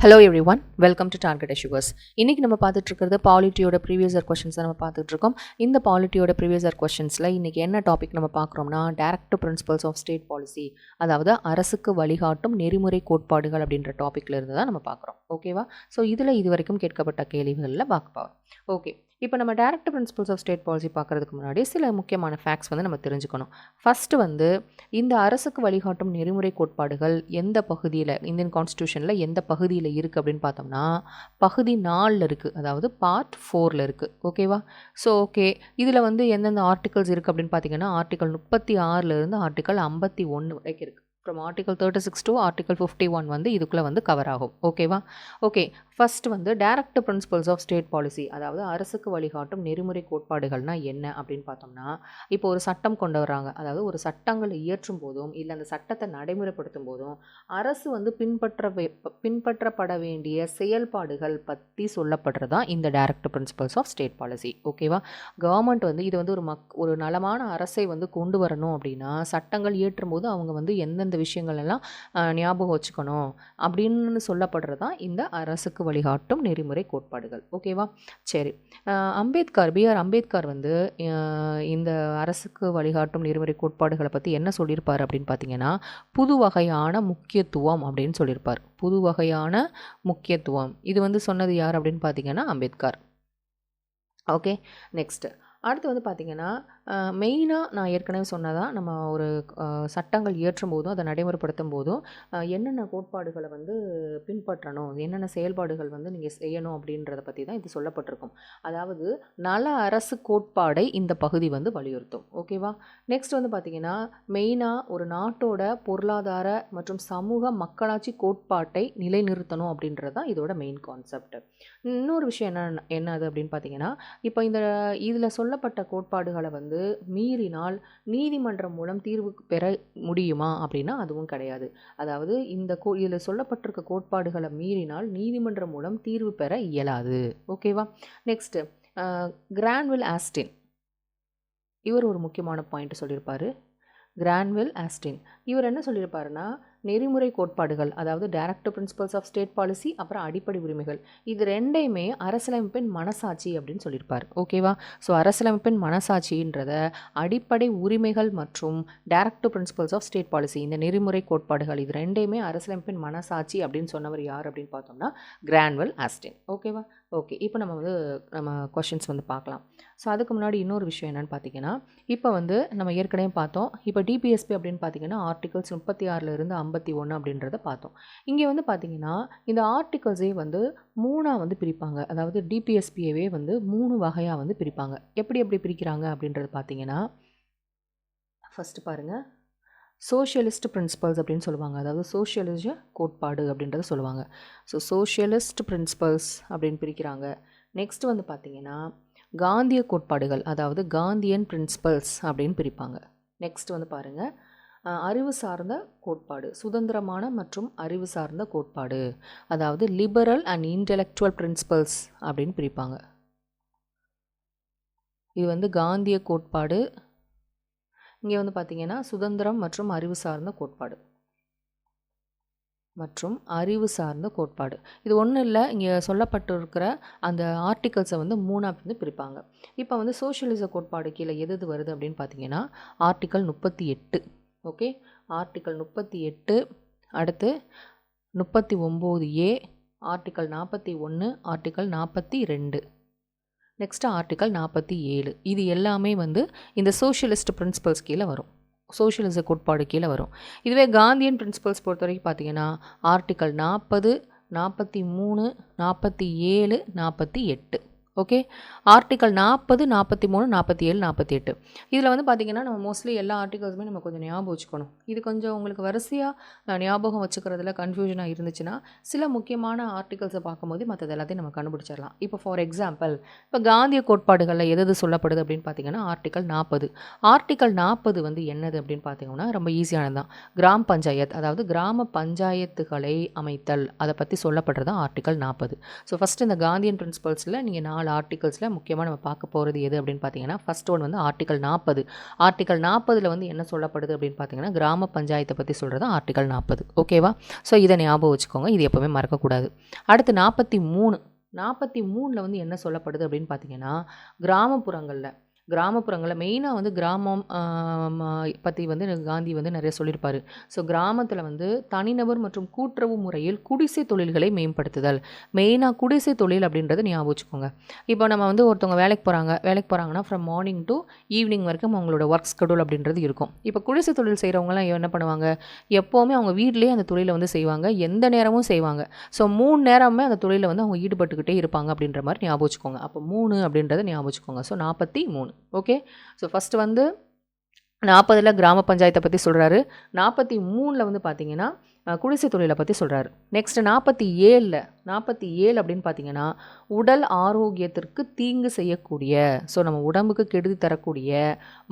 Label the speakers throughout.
Speaker 1: Hello everyone welcome to Target Assures இன்றைக்கி நம்ம பார்த்துட்டு இருக்கிறது பாலிட்டியோட ப்ரீவியஸ் இயர் கொஷின்ஸ் நம்ம பார்த்துட்டு இருக்கோம் இந்த பாலிட்டியோட ப்ரீவியஸ் இயர் கொஷின்ஸில் இன்றைக்கி என்ன டாபிக் நம்ம பார்க்குறோம்னா direct principles of state policy அதாவது அரசுக்கு வழிகாட்டும் நெறிமுறை கோட்பாடுகள் அப்படின்ற டாப்பிக்கில் இருந்து தான் நம்ம பார்க்குறோம். ஓகேவா ஸோ இதில் இது வரைக்கும் கேட்கப்பட்ட கேள்விகளில் பார்க்க போகிறோம் ஓகே இப்போ நம்ம direct principles of state policy பார்க்குறதுக்கு முன்னாடி சில முக்கியமான ஃபேக்ட்ஸ் வந்து நம்ம தெரிஞ்சுக்கணும். ஃபஸ்ட்டு வந்து இந்த அரசுக்கு வழிகாட்டும் நெறிமுறை கோட்பாடுகள் எந்த பகுதியில் இந்தியன் கான்ஸ்டியூஷனில் எந்த பகுதியில் இருக்குது அப்படின்னு பார்த்தோம்னா பகுதி நாலில் இருக்குது அதாவது பார்ட் ஃபோரில் இருக்குது ஓகேவா ஸோ ஓகே இதில் வந்து எந்தெந்த ஆர்டிகல்ஸ் இருக்குது அப்படின்னு பார்த்தீங்கன்னா ஆர்டிக்கல் முப்பத்தி ஆறிலிருந்து ஆர்டிக்கல் ஐம்பத்தி ஒன்று வரைக்கும் இருக்குது from article thirty six to article fifty one வந்து இதுக்குள்ளே வந்து கவர் ஆகும். ஓகேவா ஓகே ஃபர்ஸ்ட் வந்து direct principles of state policy அதாவது அரசுக்கு வழிகாட்டும் நெறிமுறை கோட்பாடுகள்னால் என்ன அப்படின்னு பார்த்தோம்னா இப்போ ஒரு சட்டம் கொண்டு வர்றாங்க. அதாவது ஒரு சட்டங்களை இயற்றும் போதும் இல்லை அந்த சட்டத்தை நடைமுறைப்படுத்தும் போதும் அரசு வந்து பின்பற்ற பின்பற்றப்பட வேண்டிய செயல்பாடுகள் பற்றி சொல்லப்படுறது தான் இந்த direct principles of state policy ஓகேவா கவர்மெண்ட் வந்து இது வந்து ஒரு மக் ஒரு நலமான அரசை வந்து கொண்டு வரணும் அப்படின்னா சட்டங்கள் இயற்றும் போது அவங்க வந்து எந்தெந்த விஷயங்கள் எல்லாம் ஞாபகம் வச்சுக்கணும். அப்படின்னு சொல்லப்படுறது தான் இந்த அரசுக்கு வழிகாட்டும் நெறிமுறை கோட்பாடுகள். ஓகேவா? சரி. அம்பேத்கர் பிஆர் அம்பேத்கர் வந்து இந்த அரசுக்கு வழிகாட்டும் நெறிமுறை கோட்பாடுகளை பற்றி என்ன சொல்லியிருப்பார் அப்படின்னு பார்த்தீங்கன்னா புது வகையான முக்கியத்துவம் அப்படின்னு சொல்லியிருப்பார். புது வகையான முக்கியத்துவம். இது வந்து சொன்னது யார் அப்படின்னு பார்த்தீங்கன்னா அம்பேத்கர். ஓகே? நெக்ஸ்ட்டு. அடுத்து வந்து பார்த்திங்கன்னா மெயினாக நான் ஏற்கனவே சொன்னதான் நம்ம ஒரு சட்டங்கள் இயற்றும் போதும் அதை நடைமுறைப்படுத்தும் போதும் என்னென்ன கோட்பாடுகளை வந்து பின்பற்றணும் என்னென்ன செயல்பாடுகள் வந்து நீங்கள் செய்யணும் அப்படின்றத பற்றி தான் இது சொல்லப்பட்டிருக்கும். அதாவது நல அரசு கோட்பாடை இந்த பகுதி வந்து வலியுறுத்தும். ஓகேவா நெக்ஸ்ட் வந்து பார்த்திங்கன்னா மெயினாக ஒரு நாட்டோட பொருளாதார மற்றும் சமூக மக்களாட்சி கோட்பாட்டை நிலைநிறுத்தணும் அப்படின்றது தான் இதோட மெயின் கான்செப்ட் இன்னொரு விஷயம் என்ன என்னது அப்படின்னு பார்த்தீங்கன்னா இப்போ இந்த இதில் சொல்லப்பட்ட கோட்பாடுகளை வந்து மீறினால் நீதிமன்றம் மூலம் தீர்வு பெற முடியுமா அப்படின்னா அதுவும் கிடையாது. அதாவது இந்த கோ இதில் சொல்லப்பட்டிருக்க கோட்பாடுகளை மீறினால் நீதிமன்றம் மூலம் தீர்வு பெற இயலாது. ஓகேவா? நெக்ஸ்ட்டு கிரான்வில் ஆஸ்டின் இவர் ஒரு முக்கியமான பாயிண்ட் சொல்லியிருப்பார். கிரான்வில் ஆஸ்டின் இவர் என்ன சொல்லியிருப்பாருன்னா நெறிமுறை கோட்பாடுகள் அதாவது direct principles of state policy அப்புறம் அடிப்படை உரிமைகள். இது ரெண்டையுமே அரசியலமைப்பின் மனசாட்சி அப்படின்னு சொல்லியிருப்பார். ஓகேவா ஸோ அரசியலமைப்பின் மனசாட்சின்றத அடிப்படை உரிமைகள் மற்றும் direct principles of state policy இந்த நெறிமுறை கோட்பாடுகள் இது ரெண்டையுமே அரசியலமைப்பின் மனசாட்சி அப்படின்னு சொன்னவர் யார் அப்படின்னு பார்த்தோம்னா கிரான்வெல் ஆஸ்டின் ஓகேவா ஓகே இப்போ நம்ம வந்து நம்ம கொஷின்ஸ் வந்து பார்க்கலாம். ஸோ அதுக்கு முன்னாடி இன்னொரு விஷயம் என்னென்னு பார்த்தீங்கன்னா இப்போ வந்து நம்ம ஏற்கனவே பார்த்தோம். இப்போ டிபிஎஸ்பி அப்படின்னு பார்த்தீங்கன்னா ஆர்டிகல்ஸ் முப்பத்தி ஆறிலிருந்து ஐம்பத்தி ஒன்று அப்படின்றத பார்த்தோம். இங்கே வந்து பார்த்தீங்கன்னா இந்த ஆர்டிகல்ஸே வந்து மூணாக வந்து பிரிப்பாங்க. அதாவது டிபிஎஸ்பியவே வந்து மூணு வகையாக வந்து பிரிப்பாங்க. எப்படி எப்படி பிரிக்கிறாங்க அப்படின்றது பார்த்தீங்கன்னா ஃபஸ்ட்டு பாருங்கள் சோஷியலிஸ்ட் பிரின்சிபல்ஸ் அப்படின்னு சொல்லுவாங்க. அதாவது சோஷியலிச கோட்பாடு அப்படின்றத சொல்லுவாங்க. ஸோ சோஷியலிஸ்ட் பிரின்சிபல்ஸ் அப்படின்னு பிரிக்கிறாங்க. நெக்ஸ்ட் வந்து பார்த்தீங்கன்னா காந்திய கோட்பாடுகள் அதாவது காந்தியன் பிரின்சிபல்ஸ் அப்படின்னு பிரிப்பாங்க. நெக்ஸ்ட் வந்து பாருங்கள் அறிவு சார்ந்த கோட்பாடு சுதந்திரமான மற்றும் அறிவு சார்ந்த கோட்பாடு. அதாவது லிபரல் அண்ட் இன்டெலெக்சுவல் பிரின்சிபல்ஸ் அப்படின்னு பிரிப்பாங்க. இது வந்து காந்திய கோட்பாடு இங்கே வந்து பார்த்திங்கன்னா சுதந்திரம் மற்றும் அறிவு சார்ந்த கோட்பாடு. மற்றும் அறிவு சார்ந்த கோட்பாடு. இது ஒன்றும் இல்லை இங்கே சொல்லப்பட்டிருக்கிற அந்த ஆர்டிகல்ஸை வந்து மூணாக வந்து பிரிப்பாங்க. இப்போ வந்து சோஷியலிச கோட்பாடு கீழே எது எது வருது அப்படின்னு பார்த்தீங்கன்னா ஆர்டிக்கல் முப்பத்தி எட்டு. ஓகே ஆர்டிக்கல் முப்பத்தி எட்டு அடுத்து முப்பத்தி ஒம்பது ஏ ஆர்டிக்கல் நாற்பத்தி ஒன்று ஆர்டிக்கல் நாற்பத்தி ரெண்டு. நெக்ஸ்ட்டு ஆர்டிக்கல் நாற்பத்தி ஏழு. இது எல்லாமே வந்து இந்த சோஷியலிஸ்ட் பிரின்சிபல்ஸ் கீழே வரும். சோஷியலிச கோட்பாடு கீழே வரும். இதுவே காந்தியன் பிரின்சிபல்ஸ் பொறுத்த வரைக்கும் பார்த்தீங்கன்னா ஆர்டிக்கல் நாற்பது நாற்பத்தி மூணு நாற்பத்தி ஏழு நாற்பத்தி எட்டு. ஓகே? ஆர்டிக்கல் நாற்பது நாற்பத்தி மூணு நாற்பத்தி ஏழு நாற்பத்தி எட்டு இதில் வந்து பார்த்திங்கன்னா நம்ம மோஸ்ட்லி எல்லா ஆர்டிகல்ஸுமே நம்ம கொஞ்சம் ஞாபகம் வச்சுக்கணும். இது கொஞ்சம் உங்களுக்கு வரிசையாக ஞாபகம் வச்சுக்கிறதுல கன்ஃபியூஷனாக இருந்துச்சுன்னா சில முக்கியமான ஆர்டிகல்ஸை பார்க்கும்போது மற்றது எல்லாத்தையும் நம்ம கண்டுபிடிச்சிடலாம். இப்போ ஃபார் எக்ஸாம்பிள் இப்போ காந்திய கோட்பாடுகளில் எது எது சொல்லப்படுது அப்படின்னு பார்த்தீங்கன்னா ஆர்டிக்கல் நாற்பது ஆர்டிக்கல் நாற்பது வந்து என்னது அப்படின்னு பார்த்தீங்கன்னா ரொம்ப ஈஸியானது தான். கிராம் பஞ்சாயத் அதாவது கிராம பஞ்சாயத்துகளை அமைத்தல் அதை பற்றி சொல்லப்படுறது தான் ஆர்டிக்கல் நாற்பது ஸோ ஃபஸ்ட்டு இந்த காந்தியன் பிரின்சிபல்ஸில் நீங்கள் நாலு நாலு ஆர்டிகல்ஸில் முக்கியமாக நம்ம பார்க்க போகிறது எது அப்படின்னு பார்த்தீங்கன்னா ஃபர்ஸ்ட் ஒன் வந்து ஆர்டிகல் நாற்பது ஆர்டிகல் நாற்பதில் வந்து என்ன சொல்லப்படுது அப்படின்னு பார்த்தீங்கன்னா கிராம பஞ்சாயத்தை பற்றி சொல்கிறது ஆர்டிகல் நாற்பது ஓகேவா ஸோ இதை ஞாபகம் வச்சுக்கோங்க. இது எப்போவுமே மறக்கக்கூடாது. அடுத்து நாற்பத்தி மூணு. நாற்பத்தி மூணில் வந்து என்ன சொல்லப்படுது அப்படின்னு பார்த்தீங்கன்னா கிராமப்புறங்களில் கிராமப்புறங்களில் மெயினாக வந்து கிராமம் பற்றி வந்து காந்தி வந்து நிறைய சொல்லியிருப்பார். ஸோ கிராமத்தில் வந்து தனிநபர் மற்றும் கூட்டுறவு முறையில் குடிசை தொழில்களை மேம்படுத்துதல். மெயினாக குடிசை தொழில் அப்படின்றத ஞாபகம் வச்சுக்கோங்க. இப்போ நம்ம வந்து ஒருத்தவங்க வேலைக்கு போகிறாங்க வேலைக்கு போகிறாங்கன்னா ஃப்ரம் மார்னிங் டு ஈவினிங் வரைக்கும் அவங்களோட ஒர்க் ஸ்கெடியூல் அப்படின்றது இருக்கும். இப்போ குடிசை தொழில் செய்கிறவங்களாம் என்ன பண்ணுவாங்க? எப்போவுமே அவங்க வீட்லேயே அந்த தொழிலை வந்து செய்வாங்க. எந்த நேரமும் செய்வாங்க. ஸோ மூணு நேரமே அந்த தொழிலில் வந்து அவங்க ஈடுபட்டுக்கிட்டே இருப்பாங்க அப்படின்ற மாதிரி ஞாபகம் வச்சுக்கோங்க. அப்போ மூணு அப்படின்றத ஞாபகம் வச்சுக்கோங்க. ஸோ நாற்பத்தி மூணு. ஓகே? ஸோ ஃபஸ்ட்டு வந்து நாற்பதில் கிராம பஞ்சாயத்தை பற்றி சொல்கிறாரு நாற்பத்தி மூணில் வந்து பார்த்தீங்கன்னா குடிசை தொழிலை பற்றி சொல்கிறாரு நெக்ஸ்ட் நாற்பத்தி ஏழில் நாற்பத்தி ஏழு அப்படின்னு பார்த்தீங்கன்னா உடல் ஆரோக்கியத்திற்கு தீங்கு செய்யக்கூடிய ஸோ நம்ம உடம்புக்கு கெடுதி தரக்கூடிய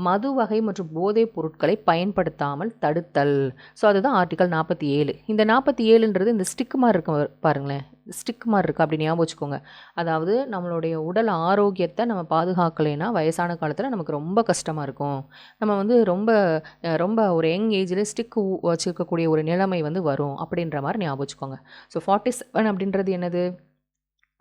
Speaker 1: மது வகை மற்றும் போதைப் பொருட்களை பயன்படுத்தாமல் தடுத்தல். ஸோ அதுதான் ஆர்டிக்கல் நாற்பத்தி ஏழு. இந்த நாற்பத்தி ஏழுன்றது இந்த ஸ்டிக் மாதிரி இருக்கும் பாருங்களேன். ஸ்டிக் மாதிரி இருக்குது அப்படி ஞாபகம் வச்சுக்கோங்க. அதாவது நம்மளுடைய உடல் ஆரோக்கியத்தை நம்ம பாதுகாக்கலைன்னா வயசான காலத்தில் நமக்கு ரொம்ப கஷ்டமாக இருக்கும். நம்ம வந்து ரொம்ப ரொம்ப ஒரு யங் ஏஜில் ஸ்டிக் வச்சுருக்கக்கூடிய ஒரு நிலைமை வந்து வரும் அப்படின்ற மாதிரி ஞாபகம் வச்சுக்கோங்க. ஸோ ஃபார்ட்டி செவன் அப்படின்றது என்னது?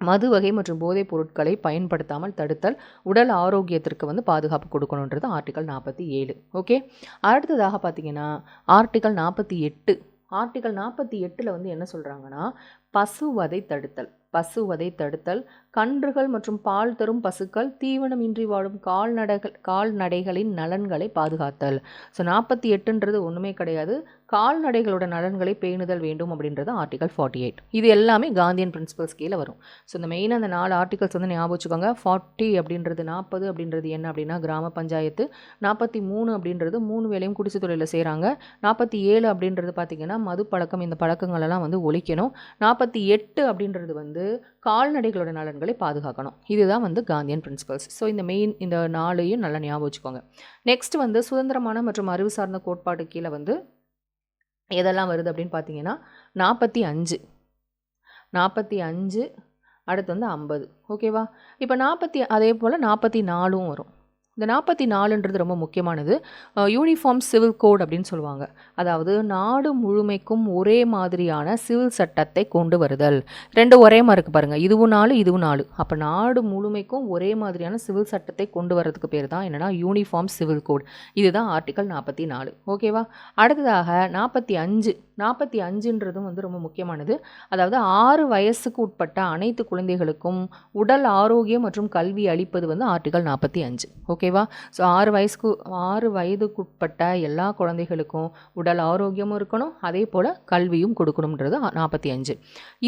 Speaker 1: மது வகை மற்றும் போதைப் பொருட்களை பயன்படுத்தாமல் தடுத்தல் உடல் ஆரோக்கியத்திற்கு வந்து பாதுகாப்பு கொடுக்கணுன்றது ஆர்டிக்கல் நாற்பத்தி ஏழு. ஓகே? அடுத்ததாக பார்த்தீங்கன்னா ஆர்டிக்கல் நாற்பத்தி எட்டு. ஆர்டிக்கல் நாற்பத்தி எட்டில் வந்து என்ன சொல்கிறாங்கன்னா பசுவதை தடுத்தல். பசுவதை தடுத்தல் கன்றுகள் மற்றும் பால் தரும் பசுக்கள் தீவனமின்றி வாழும் கால்நடைகள் கால்நடைகளின் நலன்களை பாதுகாத்தல். ஸோ நாற்பத்தி எட்டுன்றது ஒன்றுமே கிடையாது. கால்நடைகளோட நலன்களை பேணுதல் வேண்டும் அப்படின்றது ஆர்டிகல் ஃபார்ட்டி எயிட் இது எல்லாமே காந்தியன் பிரின்சிபல்ஸ் கீழே வரும். ஸோ இந்த மெயினாக அந்த நாலு ஆர்டிகல்ஸ் வந்து ஞாபகம் வச்சுக்கோங்க. ஃபார்ட்டி அப்படின்றது நாற்பது அப்படின்றது என்ன அப்படின்னா கிராம பஞ்சாயத்து. நாற்பத்தி மூணு அப்படின்றது மூணு வேலையும் குடிசை தொழிலில் செய்கிறாங்க நாற்பத்தி ஏழு அப்படின்றது பார்த்திங்கன்னா மது பழக்கம் இந்த பழக்கங்களெல்லாம் வந்து ஒழிக்கணும். நாற்பத்தி எட்டு அப்படின்றது வந்து கால்நடைகளோட நலன்களை பாதுகாக்கணும். இதுதான் வந்து காந்தியன் பிரின்சிபல்ஸ் ஸோ இந்த மெயின் இந்த நாளையும் நல்லா ஞாபகம் வச்சுக்கோங்க. நெக்ஸ்ட் வந்து சுதந்திரமான மற்றும் அறிவு சார்ந்த கோட்பாடு கீழே வந்து எதெல்லாம் வருது அப்படின்னு பார்த்தீங்கன்னா நாற்பத்தி அஞ்சு. நாற்பத்தி அஞ்சு அடுத்து வந்து ஐம்பது. ஓகேவா இப்போ நாற்பத்தி அதே போல் நாற்பத்தி நாலும் வரும். இந்த நாற்பத்தி நாலுன்றது ரொம்ப முக்கியமானது. யூனிஃபார்ம் சிவில் கோட் அப்படின்னு சொல்லுவாங்க. அதாவது நாடு முழுமைக்கும் ஒரே மாதிரியான சிவில் சட்டத்தை கொண்டு வருதல். ரெண்டு ஒரே மாதிரி இருக்குது பாருங்கள் இதுவும் நாலு இதுவும் நாலு. அப்போ நாடு முழுமைக்கும் ஒரே மாதிரியான சிவில் சட்டத்தை கொண்டு வரதுக்கு பேர் தான் என்னென்னா யூனிஃபார்ம் சிவில் கோட் இதுதான் ஆர்டிக்கல் நாற்பத்தி நாலு ஓகேவா அடுத்ததாக நாற்பத்தி அஞ்சு. நாற்பத்தி அஞ்சுன்றதும் வந்து ரொம்ப முக்கியமானது. அதாவது ஆறு வயசுக்கு உட்பட்ட அனைத்து குழந்தைகளுக்கும் உடல் ஆரோக்கியம் மற்றும் கல்வி அளிப்பது வந்து ஆர்டிகல் நாற்பத்தி அஞ்சு. ஓகேவா? ஸோ ஆறு வயசுக்கு ஆறு வயதுக்குட்பட்ட எல்லா குழந்தைகளுக்கும் உடல் ஆரோக்கியமும் இருக்கணும். அதே போல் கல்வியும் கொடுக்கணுன்றது நாற்பத்தி அஞ்சு.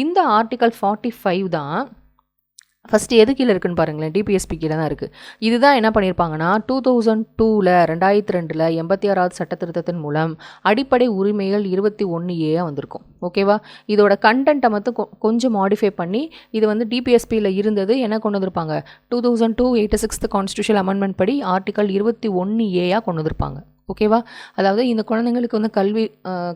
Speaker 1: இந்த ஆர்டிகல் ஃபார்ட்டி ஃபைவ் தான் ஃபஸ்ட்டு எது கீழே இருக்குன்னு பாருங்களேன் டிபிஎஸ்பி கீழே தான் இருக்குது இதுதான் என்ன பண்ணியிருப்பாங்கன்னா டூ தௌசண்ட் டூவில் ரெண்டாயிரத்தி ரெண்டில் எண்பத்தி ஆறாவது சட்ட திருத்தத்தின் மூலம் அடிப்படை உரிமைகள் இருபத்தி ஒன்று ஏயாக வந்திருக்கும் ஓகேவா இதோட கண்டென்ட்டை மட்டும் கொஞ்சம் மாடிஃபை பண்ணி இது வந்து டிபிஎஸ்பியில் இருந்தது என்ன கொண்டு வந்திருப்பாங்க? Two thousand two eighty sixth constitution amendment படி ஆர்டிக்கல் இருபத்தி ஒன்று ஏயாக கொண்டு வந்திருப்பாங்க. ஓகேவா? அதாவது இந்த குழந்தைங்களுக்கு வந்து கல்வி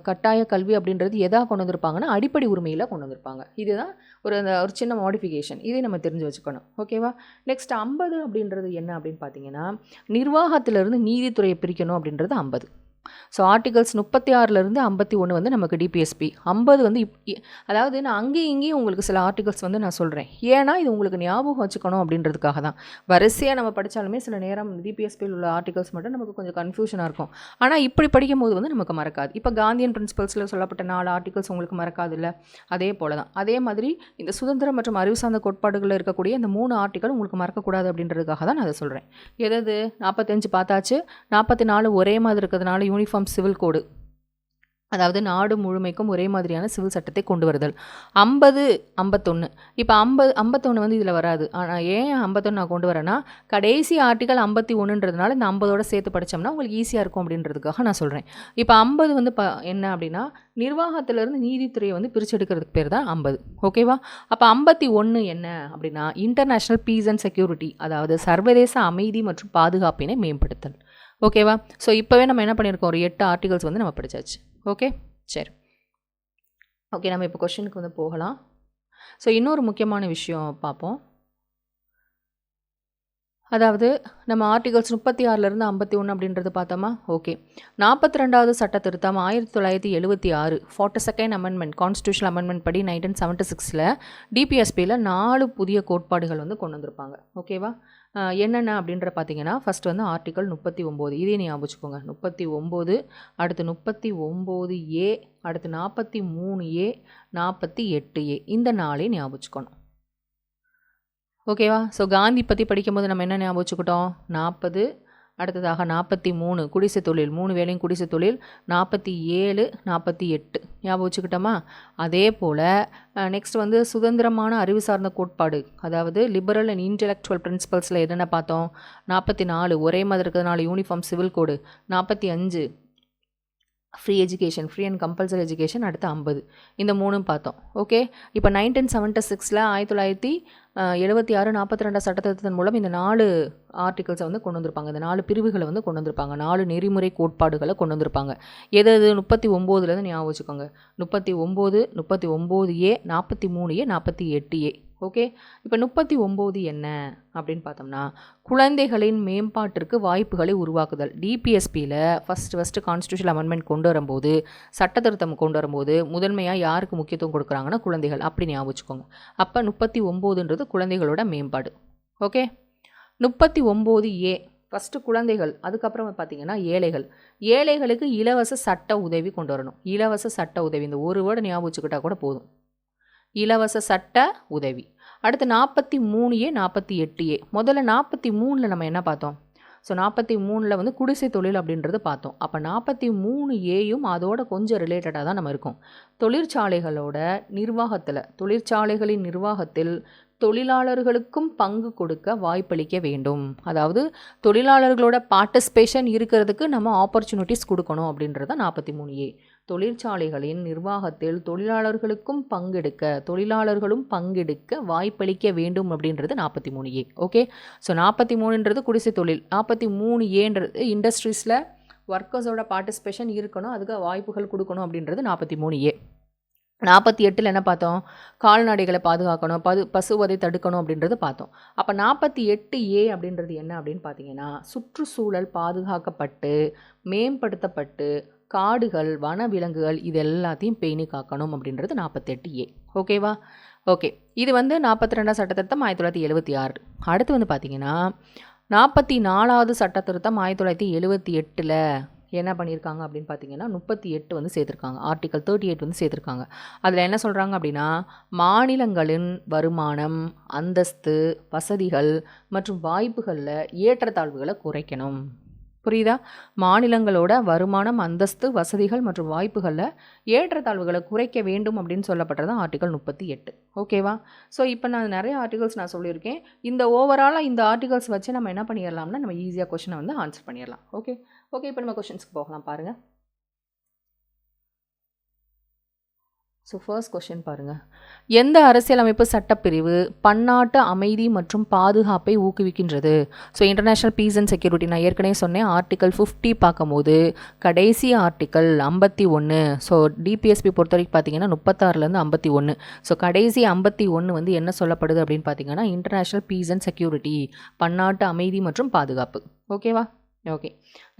Speaker 1: கட்டாய கல்வி அப்படின்றது எதாக கொண்டு வந்திருப்பாங்கன்னா அடிப்படை உரிமையில் கொண்டு வந்திருப்பாங்க. இதுதான் ஒரு அந்த ஒரு சின்ன மாடிஃபிகேஷன் இதை நம்ம தெரிஞ்சு வச்சுக்கணும். ஓகேவா? நெக்ஸ்ட் ஐம்பது அப்படின்றது என்ன அப்படின்னு பார்த்தீங்கன்னா நிர்வாகத்திலிருந்து நீதித்துறையை பிரிக்கணும் அப்படின்றது ஐம்பது ஸோ ஆர்டிகல்ஸ் முப்பத்தி ஆறுலேருந்து ஐம்பத்தி ஒன்று வந்து நமக்கு டிபிஎஸ்பி ஐம்பது வந்து இப் அதாவது நான் அங்கேயும் இங்கேயும் உங்களுக்கு சில ஆர்டிகல்ஸ் வந்து நான் சொல்கிறேன் ஏன்னா இது உங்களுக்கு ஞாபகம் வச்சுக்கணும் அப்படின்றதுக்காக தான். வரிசையாக நம்ம படித்தாலுமே சில நேரம் டிபிஎஸ்பியில் உள்ள ஆர்டிகல்ஸ் மட்டும் நமக்கு கொஞ்சம் கன்ஃபியூஷனாக இருக்கும். ஆனால் இப்படி படிக்கும் போது வந்து நமக்கு மறக்காது. இப்போ காந்தியன் பிரின்சிபல்ஸில் சொல்லப்பட்ட நாலு ஆர்டிகல்ஸ் உங்களுக்கு மறக்காது இல்லை அதே போல தான். அதே மாதிரி இந்த சுதந்திரம் மற்றும் அறிவு சார்ந்த கோட்பாடுகளில் இருக்கக்கூடிய இந்த மூணு ஆர்டிகல் உங்களுக்கு மறக்கக்கூடாது அப்படின்றதுக்காக தான் நான் அதை சொல்கிறேன் எதாவது நாற்பத்தஞ்சு பார்த்தாச்சு. நாற்பத்தி நாலு ஒரே மாதிரி இருக்கிறதுனால யூனிஃபார்ம் சிவில் கோடு அதாவது நாடு முழுமைக்கும் ஒரே மாதிரியான சிவில் சட்டத்தை கொண்டு வருதல். ஐம்பது ஐம்பத்தொன்று இப்போ ஐம்பது ஐம்பத்தொன்று வந்து இதில் வராது. ஆனால் ஏன் ஐம்பத்தொன்று நான் கொண்டு வரேன்னா கடைசி ஆர்டிக்கல் ஐம்பத்தி ஒன்றுன்றதுனால இந்த ஐம்பதோட சேர்த்து படித்தோம்னா உங்களுக்கு ஈஸியாக இருக்கும் அப்படின்றதுக்காக நான் சொல்கிறேன் இப்போ ஐம்பது வந்து ப என்ன அப்படின்னா நிர்வாகத்திலேருந்து நீதித்துறையை வந்து பிரிச்செடுக்கிறதுக்கு பேர் தான் ஐம்பது. ஓகேவா அப்போ ஐம்பத்தி ஒன்று என்ன அப்படின்னா இன்டர்நேஷ்னல் பீஸ் அண்ட் செக்யூரிட்டி அதாவது சர்வதேச அமைதி மற்றும் பாதுகாப்பினை மேம்படுத்தல். ஓகேவா? ஸோ இப்போவே நம்ம என்ன பண்ணியிருக்கோம் ஒரு எட்டு ஆர்டிகல்ஸ் வந்து நம்ம படித்தாச்சு ஓகே? சரி. ஓகே நம்ம இப்போ கொஷனுக்கு வந்து போகலாம். ஸோ இன்னொரு முக்கியமான விஷயம் பார்ப்போம். அதாவது நம்ம ஆர்டிகல்ஸ் முப்பத்தி ஆறிலிருந்து ஐம்பத்தி ஒன்று அப்படின்றது பார்த்தோமா? ஓகே நாற்பத்தி ரெண்டாவது சட்ட திருத்தம் ஆயிரத்தி தொள்ளாயிரத்தி எழுபத்தி ஆறு. Forty second amendment constitution amendment படி நைன்டீன் செவன்ட்டி சிக்ஸில் டிபிஎஸ்பியில் நாலு புதிய கோட்பாடுகள் வந்து கொண்டு வந்திருப்பாங்க. ஓகேவா என்னென்ன அப்படின்ற பார்த்தீங்கன்னா ஃபர்ஸ்ட் வந்து ஆர்டிகல் முப்பத்தி ஒம்பது. இதே ஞாபகம் வச்சுக்கோங்க. முப்பத்தி ஒம்பது அடுத்து முப்பத்தி ஒம்பது ஏ அடுத்து நாற்பத்தி மூணு ஏ நாற்பத்தி எட்டு ஏ இந்த நாளையும் ஞாபகம் வச்சுக்கணும். ஓகேவா? ஸோ காந்தி பற்றி படிக்கும்போது நம்ம என்ன ஞாபகம் வச்சுக்கிட்டோம்? நாற்பது அடுத்ததாக நாற்பத்தி மூணு குடிசை தொழில். மூணு வேலையும் குடிசை தொழில். நாற்பத்தி ஏழு நாற்பத்தி எட்டு. ஞாபகம் வச்சுக்கிட்டோமா? அதே போல் நெக்ஸ்ட் வந்து சுதந்திரமான அறிவு சார்ந்த கோட்பாடு. அதாவது லிபரல் அண்ட் இன்டெலெக்சுவல் பிரின்சிபல்ஸில் என்னென்ன பார்த்தோம்? நாற்பத்தி நாலு ஒரே மாதிரி இருக்கிறதுனால யூனிஃபார்ம் சிவில் கோடு நாற்பத்தி அஞ்சு free education free and compulsory education அடுத்து ஐம்பது. இந்த மூணும் பார்த்தோம். ஓகே இப்போ நைன்டீன் செவன்ட்டி சிக்ஸில் ஆயிரத்தி தொள்ளாயிரத்தி எழுபத்தி ஆறு நாற்பத்தி ரெண்டு சட்டத்திட்டத்தின் மூலம் இந்த நாலு ஆர்டிகல்ஸை வந்து கொண்டு வந்திருப்பாங்க. இந்த நாலு பிரிவுகளை வந்து கொண்டு வந்திருப்பாங்க. நாலு நெறிமுறை கோட்பாடுகளை கொண்டு வந்திருப்பாங்க. எது எது? முப்பத்தி ஒம்போதுலேருந்து ஞாபகம் வச்சுக்கோங்க. முப்பத்தி ஒம்பது முப்பத்தி ஒம்பது ஏ நாற்பத்தி மூணு ஏ நாற்பத்தி எட்டு ஏ ஓகே? இப்போ முப்பத்தி ஒம்பது என்ன? அப்படின்னு பார்த்தோம்னா குழந்தைகளின் மேம்பாட்டிற்கு வாய்ப்புகளை உருவாக்குதல். டிபிஎஸ்பியில் ஃபஸ்ட்டு ஃபஸ்ட்டு கான்ஸ்டியூஷன் அமெண்ட்மெண்ட் கொண்டு வரும்போது சட்ட திருத்தம் கொண்டு வரும்போது முதன்மையாக யாருக்கு முக்கியத்துவம் கொடுக்குறாங்கன்னா குழந்தைகள். அப்படி ஞாபகம் வச்சுக்கோங்க. அப்போ முப்பத்தி ஒம்போதுன்றது குழந்தைகளோட மேம்பாடு. ஓகே? முப்பத்தி ஒம்பது ஏ ஃபஸ்ட்டு குழந்தைகள். அதுக்கப்புறம் பார்த்தீங்கன்னா ஏழைகள். ஏழைகளுக்கு இலவச சட்ட உதவி கொண்டு வரணும். இலவச சட்ட உதவி. இந்த ஒரு வேர்டு ஞாபகம் கூட போதும். இலவச சட்ட உதவி. அடுத்து நாற்பத்தி மூணு ஏ நாற்பத்தி எட்டு ஏ முதல்ல நாற்பத்தி மூணில் நம்ம என்ன பார்த்தோம்? ஸோ நாற்பத்தி மூணில் வந்து குடிசை தொழில் அப்படின்றது பார்த்தோம். அப்போ நாற்பத்தி மூணு ஏயும் அதோட கொஞ்சம் ரிலேட்டடாக தான் நம்ம இருக்கோம். தொழிற்சாலைகளோட நிர்வாகத்தில் தொழிற்சாலைகளின் நிர்வாகத்தில் தொழிலாளர்களுக்கும் பங்கு கொடுக்க வாய்ப்பளிக்க வேண்டும். அதாவது தொழிலாளர்களோட பார்ட்டிசிபேஷன் இருக்கிறதுக்கு நம்ம ஆப்பர்ச்சுனிட்டிஸ் கொடுக்கணும் அப்படின்றத நாற்பத்தி மூணு ஏ தொழிற்சாலைகளின் நிர்வாகத்தில் தொழிலாளர்களுக்கும் பங்கெடுக்க தொழிலாளர்களும் பங்கெடுக்க வாய்ப்பளிக்க வேண்டும் அப்படின்றது நாற்பத்தி மூணு ஏ ஓகே ஸோ நாற்பத்தி மூணுன்றது குடிசை தொழில் நாற்பத்தி மூணு ஏன்றது இண்டஸ்ட்ரீஸில் ஒர்க்கர்ஸோட பார்ட்டிசிபேஷன் இருக்கணும் அதுக்கு வாய்ப்புகள் கொடுக்கணும் அப்படின்றது நாற்பத்தி மூணு ஏ. நாற்பத்தி எட்டில் என்ன பார்த்தோம்? கால்நடைகளை பாதுகாக்கணும் பது பசுவதை தடுக்கணும் அப்படின்றது பார்த்தோம். அப்போ நாற்பத்தி எட்டு ஏ அப்படின்றது என்ன அப்படின்னு பார்த்தீங்கன்னா சுற்றுச்சூழல் பாதுகாக்கப்பட்டு மேம்படுத்தப்பட்டு காடுகள் வனவிலங்குகள் இது எல்லாத்தையும் பேணி காக்கணும் அப்படின்றது நாற்பத்தெட்டு ஏ. ஓகேவா? ஓகே. இது வந்து நாற்பத்தி ரெண்டாம் சட்டத்திருத்தம் ஆயிரத்தி தொள்ளாயிரத்தி எழுபத்தி ஆறு. அடுத்து வந்து பார்த்தீங்கன்னா நாற்பத்தி நாலாவது சட்டத்திருத்தம் ஆயிரத்தி தொள்ளாயிரத்தி எழுபத்தி எட்டில் என்ன பண்ணியிருக்காங்க அப்படின்னு பார்த்தீங்கன்னா முப்பத்தி எட்டு வந்து சேர்த்துருக்காங்க. ஆர்டிக்கல் தேர்ட்டி எயிட் வந்து சேர்த்துருக்காங்க. அதில் என்ன சொல்கிறாங்க அப்படின்னா மாநிலங்களின் வருமானம் அந்தஸ்து வசதிகள் மற்றும் வாய்ப்புகளில் ஏற்றத்தாழ்வுகளை குறைக்கணும். புரியுதா? மாநிலங்களோட வருமானம் அந்தஸ்து வசதிகள் மற்றும் வாய்ப்புகளில் ஏற்றத்தாழ்வுகளை குறைக்க வேண்டும் அப்படின்னு சொல்லப்பட்டது ஆர்டிகல் முப்பத்தி எட்டு. ஓகேவா ஸோ இப்போ நான் நிறைய ஆர்டிகல்ஸ் நான் சொல்லியிருக்கேன். இந்த ஓவராலாக இந்த ஆர்டிகல்ஸ் வச்சு நம்ம என்ன பண்ணிடலாம்னா நம்ம ஈஸியாக கொஷினை வந்து ஆன்சர் பண்ணிடலாம் ஓகே ஓகே இப்போ நம்ம கொஷின்ஸ்க்கு போகலாம் பாருங்கள் ஸோ ஃபர்ஸ்ட் கொஷின் பாருங்கள் எந்த அரசியலமைப்பு சட்டப்பிரிவு பன்னாட்டு அமைதி மற்றும் பாதுகாப்பை ஊக்குவிக்கின்றது? So international peace and security நான் ஏற்கனவே சொன்னேன். ஆர்டிக்கல் ஃபிஃப்டி பார்க்கும்போது கடைசி ஆர்டிக்கல் ஐம்பத்தி ஒன்று ஸோ டிபிஎஸ்பி பொறுத்த வரைக்கும் பார்த்தீங்கன்னா முப்பத்தாறுலேருந்து ஐம்பத்தி ஒன்று ஸோ கடைசி ஐம்பத்தி ஒன்று வந்து என்ன சொல்லப்படுது அப்படின்னு பார்த்தீங்கன்னா இன்டர்நேஷ்னல் பீஸ் அண்ட் செக்யூரிட்டி பன்னாட்டு அமைதி மற்றும் பாதுகாப்பு. ஓகேவா ஓகே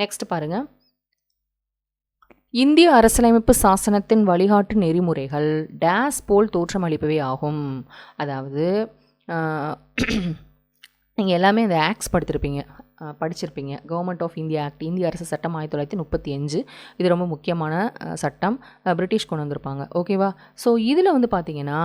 Speaker 1: நெக்ஸ்ட் பாருங்கள் இந்திய அரசியலமைப்பு சாசனத்தின் வழிகாட்டு நெறிமுறைகள் டேஸ் போல் தோற்றமளிப்பவை ஆகும். அதாவது நீங்கள் எல்லாமே இந்த ஆக்ஸ் படுத்திருப்பீங்க. படிச்சிருப்பீங்க. கவர்மெண்ட் ஆஃப் இந்தியா ஆக்ட் இந்திய அரசு சட்டம் ஆயிரத்தி தொள்ளாயிரத்தி முப்பத்தி அஞ்சு. இது ரொம்ப முக்கியமான சட்டம். பிரிட்டிஷ் கொண்டு வந்திருப்பாங்க. ஓகேவா ஸோ இதில் வந்து பார்த்தீங்கன்னா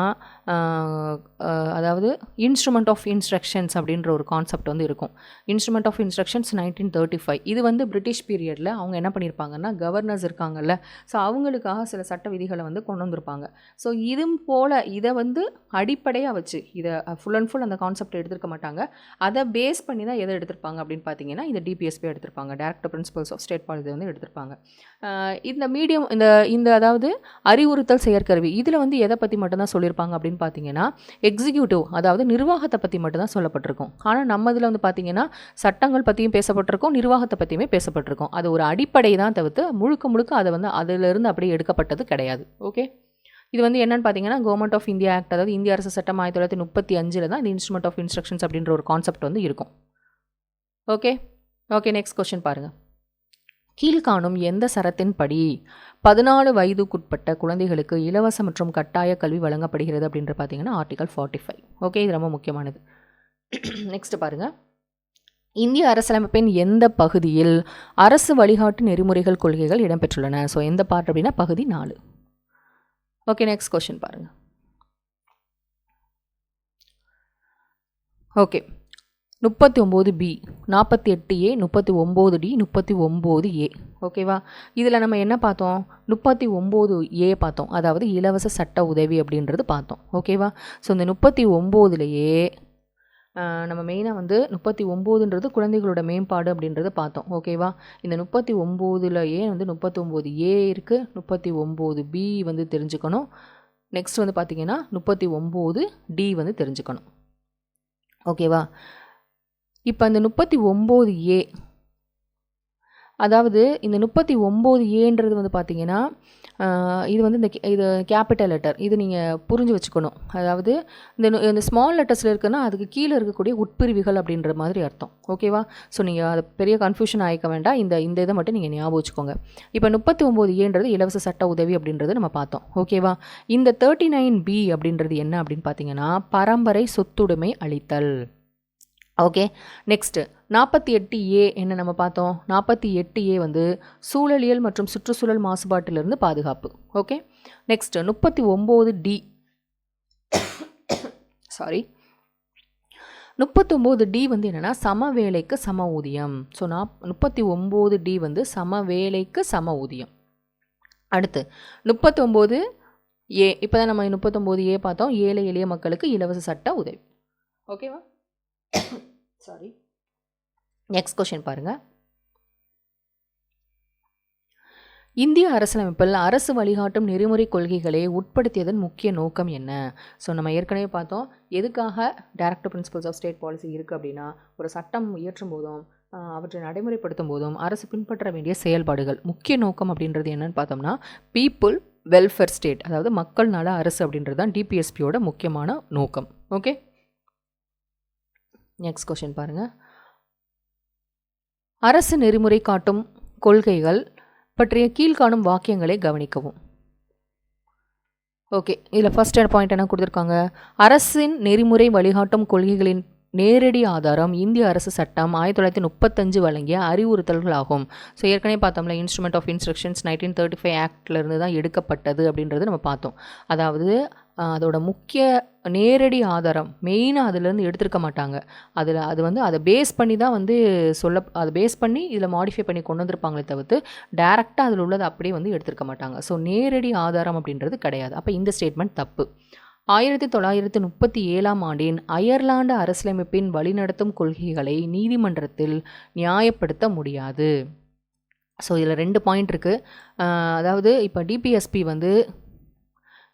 Speaker 1: அதாவது இன்ஸ்ட்ருமெண்ட் ஆஃப் இன்ஸ்ட்ரக்ஷன்ஸ் அப்படின்ற ஒரு கான்செப்ட் வந்து இருக்கும். Instrument of instructions nineteen thirty five இது வந்து பிரிட்டிஷ் பீரியடில் அவங்க என்ன பண்ணியிருப்பாங்கன்னா கவர்னர்ஸ் இருக்காங்கல்ல. ஸோ அவங்களுக்காக சில சட்ட விதிகளை வந்து கொண்டு வந்திருப்பாங்க. ஸோ இதுவும் போல் இதை வந்து அடிப்படையாக வச்சு இதை ஃபுல் அண்ட் ஃபுல் அந்த கான்செப்ட் எடுத்திருக்க மாட்டாங்க. அதை பேஸ் பண்ணி தான் எதை எடுத்திருப்பாங்க அப்படின்னு பார்த்தீங்கன்னா இந்த டிபிஎஸ்பி எடுத்திருப்பாங்க. Director principles of state policy வந்து எடுத்திருப்பாங்க. இந்த மீடியம் இந்த இந்த அதாவது அறிவுறுத்தல் செயற்கருவி இதில் வந்து எதை பற்றி மட்டும்தான் சொல்லியிருப்பாங்க அப்படின்னு பார்த்தீங்கன்னா எக்ஸிக்யூட்டிவ் அதாவது நிர்வாகத்தை பற்றி மட்டும்தான் சொல்லப்பட்டிருக்கும். ஆனால் நம்ம இதில் வந்து பார்த்தீங்கன்னா சட்டங்கள் பற்றியும் பேசப்பட்டிருக்கும் நிர்வாகத்தை பற்றியுமே பேசப்பட்டிருக்கும். அது ஒரு அடிப்படை தான் தவிர்த்து முழுக்க முழுக்க அதை வந்து அதிலிருந்து அப்படியே எடுக்கப்பட்டது கிடையாது. ஓகே? இது வந்து என்னென்னு பார்த்தீங்கன்னா கவர்மெண்ட் ஆஃப் இந்தியா ஆக்ட் அதாவது இந்திய அரசு சட்டம் ஆயிரத்தி தொள்ளாயிரத்தி முப்பத்தி அஞ்சில் தான் இந்த இன்ஸ்ட்ருமெண்ட் ஆஃப் இன்ஸ்ட்ரக்ஷன்ஸ் அப்படின்ற ஒரு கான்செப்ட் வந்து இருக்கும். ஓகே ஓகே நெக்ஸ்ட் கொஷின் பாருங்கள் கீழ்காணும் எந்த சரத்தின்படி பதினாலு வயதுக்குட்பட்ட குழந்தைகளுக்கு இலவச மற்றும் கட்டாய கல்வி வழங்கப்படுகிறது அப்படின்ற பார்த்தீங்கன்னா ஆர்டிகல் ஃபார்ட்டி ஃபைவ் ஓகே இது ரொம்ப முக்கியமானது. நெக்ஸ்ட் பாருங்கள் இந்திய அரசியலமைப்பின் எந்த பகுதியில் அரசு வழிகாட்டு நெறிமுறைகள் கொள்கைகள் இடம்பெற்றுள்ளன? ஸோ எந்த பார்ட் அப்படின்னா பகுதி நாலு. ஓகே நெக்ஸ்ட் கொஷின் பாருங்கள் ஓகே முப்பத்தி ஒம்பது பி நாற்பத்தி எட்டு ஏ முப்பத்தி ஒம்பது டி முப்பத்தி ஒம்பது ஏ ஓகேவா இதில் நம்ம என்ன பார்த்தோம்? முப்பத்தி ஒம்பது ஏ பார்த்தோம். அதாவது இலவச சட்ட உதவி அப்படின்றது பார்த்தோம். ஓகேவா ஸோ இந்த முப்பத்தி ஒம்போதுலேயே நம்ம மெயினாக வந்து முப்பத்தி ஒம்போதுன்றது குழந்தைகளோட மேம்பாடு அப்படின்றத பார்த்தோம். ஓகேவா இந்த முப்பத்தி ஒம்போதுலையே வந்து முப்பத்தி ஒம்பது ஏ இருக்குது முப்பத்தி ஒம்பது பி வந்து தெரிஞ்சுக்கணும். நெக்ஸ்ட் வந்து பார்த்திங்கன்னா முப்பத்தி ஒம்பது டி வந்து தெரிஞ்சுக்கணும். ஓகேவா இப்போ அந்த முப்பத்தி ஒம்பது ஏ அதாவது இந்த முப்பத்தி ஒம்பது ஏன்றது வந்து பார்த்திங்கன்னா இது வந்து இந்த இது கேபிட்டல் லெட்டர். இது நீங்கள் புரிஞ்சு வச்சுக்கணும். அதாவது இந்த இந்த ஸ்மால் லெட்டர்ஸில் இருக்குன்னா அதுக்கு கீழே இருக்கக்கூடிய உட்பிரிவுகள் அப்படின்ற மாதிரி அர்த்தம். ஓகேவா ஸோ நீங்கள் அது பெரிய கன்ஃபியூஷன் ஆகிக்க வேண்டாம். இந்த இந்த இதை மட்டும் நீங்கள் ஞாபகம் வச்சுக்கோங்க. இப்போ முப்பத்தி ஒம்பது ஏன்றது இலவச சட்ட உதவி அப்படின்றது நம்ம பார்த்தோம். ஓகேவா இந்த தேர்ட்டி நைன் பி அப்படின்றது என்ன அப்படின்னு பார்த்தீங்கன்னா பரம்பரை சொத்துடைமை அளித்தல். ஓகே நெக்ஸ்ட்டு நாற்பத்தி எட்டு ஏ என்ன நம்ம பார்த்தோம்? நாற்பத்தி எட்டு ஏ வந்து சூழலியல் மற்றும் சுற்றுச்சூழல் மாசுபாட்டிலிருந்து பாதுகாப்பு. ஓகே நெக்ஸ்ட்டு முப்பத்தி ஒம்பது டி. சாரி முப்பத்தொம்போது டி வந்து என்னென்னா சம வேலைக்கு சம ஊதியம். ஸோ நாப் முப்பத்தி ஒம்பது டி வந்து சம வேலைக்கு சம ஊதியம். அடுத்து முப்பத்தொம்போது ஏ இப்போ தான் நம்ம முப்பத்தொம்போது ஏ பார்த்தோம். ஏழை எளிய மக்களுக்கு இலவச சட்ட உதவி. ஓகேவா சாரி நெக்ஸ்ட் கொஷின் பாருங்கள் இந்திய அரசியலமைப்பில் அரசு வழிகாட்டும் நெறிமுறை கொள்கைகளை உட்படுத்தியதன் முக்கிய நோக்கம் என்ன? ஸோ நம்ம ஏற்கனவே பார்த்தோம் எதுக்காக director principles of state policy இருக்குது அப்படின்னா ஒரு சட்டம் இயற்றும் போதும் அவற்றை நடைமுறைப்படுத்தும் போதும் அரசு பின்பற்ற வேண்டிய செயல்பாடுகள். முக்கிய நோக்கம் அப்படின்றது என்னன்னு பார்த்தோம்னா பீப்புள் வெல்ஃபேர் ஸ்டேட் அதாவது மக்கள் நல அரசு அப்படின்றது தான் டிபிஎஸ்பியோட முக்கியமான நோக்கம். ஓகே நெக்ஸ்ட் கொஷின் பாருங்கள் அரசு நெறிமுறை காட்டும் கொள்கைகள் பற்றிய கீழ்காணும் வாக்கியங்களை கவனிக்கவும். ஓகே இதில் ஃபஸ்ட் பாயிண்ட் என்ன கொடுத்துருக்காங்க? அரசின் நெறிமுறை வழிகாட்டும் கொள்கைகளின் நேரடி ஆதாரம் இந்திய அரசு சட்டம் ஆயிரத்தி தொள்ளாயிரத்தி முப்பத்தஞ்சு வழங்கிய அறிவுறுத்தல்கள் ஆகும் ஸோ ஏற்கனவே பார்த்தோம்ல instrument of instructions nineteen thirty five ஆக்ட்லேருந்து தான் எடுக்கப்பட்டது அப்படின்றது நம்ம பார்த்தோம். அதாவது அதோட முக்கிய நேரடி ஆதாரம் மெயினாக அதுலேருந்து எடுத்திருக்க மாட்டாங்க. அதில் அது வந்து அதை பேஸ் பண்ணி தான் வந்து சொல்ல அதை பேஸ் பண்ணி இதில் மாடிஃபை பண்ணி கொண்டு வந்திருப்பாங்களே தவிர்த்து டேரெக்டாக அதில் உள்ளதை அப்படியே வந்து எடுத்திருக்க மாட்டாங்க. ஸோ நேரடி ஆதாரம் அப்படின்றது கிடையாது. அப்போ இந்த ஸ்டேட்மெண்ட் தப்பு. ஆயிரத்தி தொள்ளாயிரத்தி முப்பத்தி ஏழாம் ஆண்டின் அயர்லாந்து அரசியலமைப்பின் வழிநடத்தும் கொள்கைகளை நீதிமன்றத்தில் நியாயப்படுத்த முடியாது. ஸோ இதில் ரெண்டு பாயிண்ட் இருக்குது அதாவது இப்போ டிபிஎஸ்பி வந்து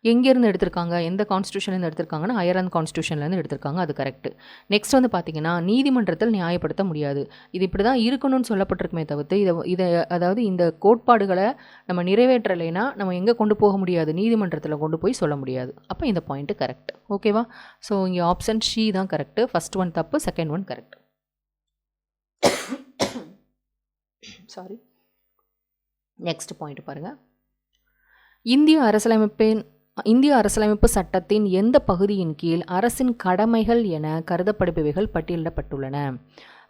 Speaker 1: எங்கேருந்து எடுத்திருக்காங்க? எந்த கான்ஸ்டியூஷன்லேருந்து எடுத்திருக்காங்கன்னா அயர்லாந்து கான்ஸ்டியூஷன்லேருந்து எடுத்திருக்காங்க. அது கரெக்ட் நெக்ஸ்ட் வந்து பார்த்தீங்கன்னா நீதிமன்றத்தில் நியாயப்படுத்த முடியாது. இது இப்படி தான் இருக்கணும்னு சொல்லப்பட்டிருக்குமே தவிர்த்து இதை இதை அதாவது இந்த கோட்பாடுகளை நம்ம நிறைவேற்றலைன்னா நம்ம எங்கே கொண்டு போக முடியாது? நீதிமன்றத்தில் கொண்டு போய் சொல்ல முடியாது. அப்போ இந்த பாயிண்ட்டு கரெக்ட் ஓகேவா ஸோ இங்கே ஆப்ஷன் ஷீ தான் கரெக்டு ஃபஸ்ட் ஒன் தப்பு second one correct sorry next point பாருங்கள் இந்திய அரசியலமைப்பின் இந்திய அரசியலமைப்பு சட்டத்தின் எந்த பகுதியின் கீழ் அரசின் கடமைகள் என கருதப்படுபவைகள் பட்டியலிடப்பட்டுள்ளன.